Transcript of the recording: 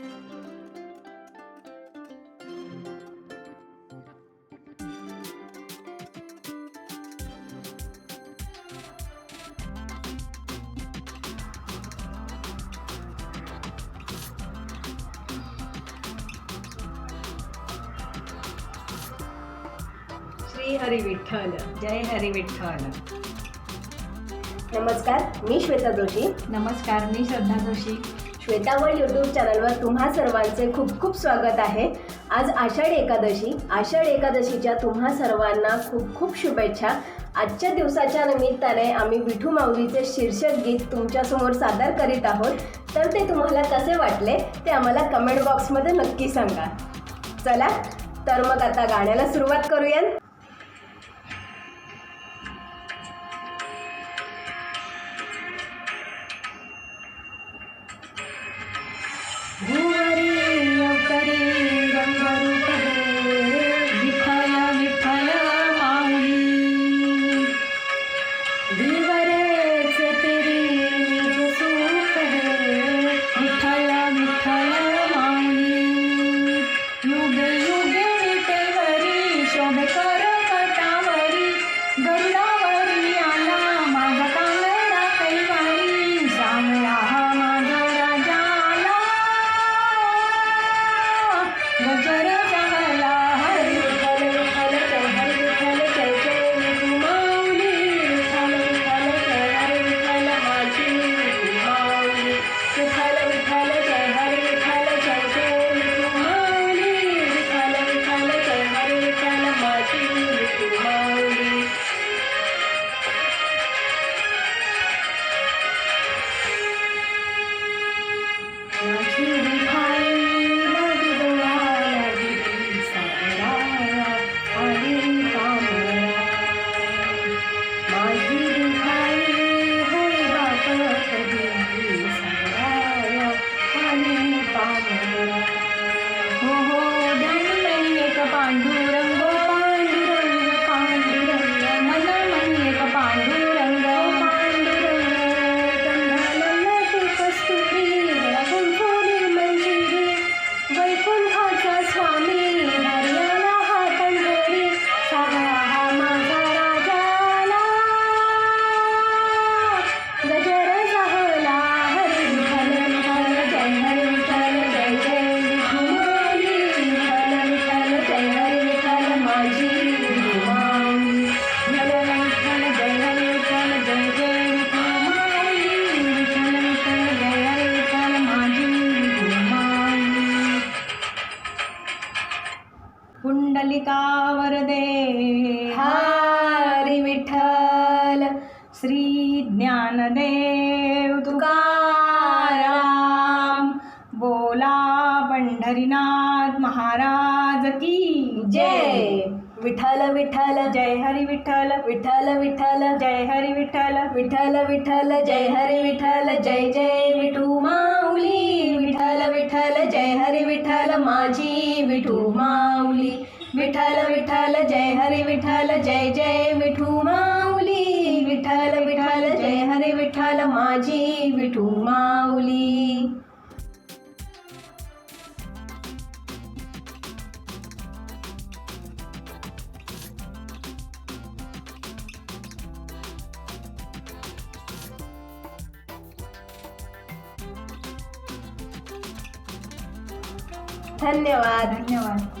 श्री हरी विठ्ठल जय हरी विठ्ठल. नमस्कार मी श्वेता जोशी. नमस्कार मी श्रद्धा जोशी. श्वेतावळ यूट्यूब चॅनलवर तुम्हा सर्वांचे खूप खूप स्वागत आहे. आज आषाढ एकादशी. आषाढ एकादशीच्या तुम्हा सर्वांना खूप खूप शुभेच्छा. आजच्या दिवसाच्या निमित्ताने आम्ही विठू माऊलीचे शीर्षक गीत तुमच्यासमोर सादर करीत आहोत. तर ते तुम्हाला कसे वाटले ते आम्हाला कमेंट बॉक्समध्ये नक्की सांगा. चला तर मग आता गाण्याला सुरुवात करूया திருவரு पुंडलिका वरदे। हरी विठ्ठल। श्री ज्ञानदेव तुकाराम। बोला पंढरीनाथ महाराज की जय। विठ्ठल विठ्ठल जय हरी विठ्ठल विठ्ठल विठ्ठल जय हरी विठ्ठल विठ्ठल विठ्ठल जय हरी विठ्ठल जय जय विठू माऊली। विठ्ठल विठ्ठल जय हरी विठ्ठल माझी विठू माऊली। विठ्ठल विठ्ठल जय हरी विठ्ठल जय जय विठू माऊली। विठ्ठल विठ्ठल जय हरी विठ्ठल माझी विठू माऊली। धन्यवाद. धन्यवाद.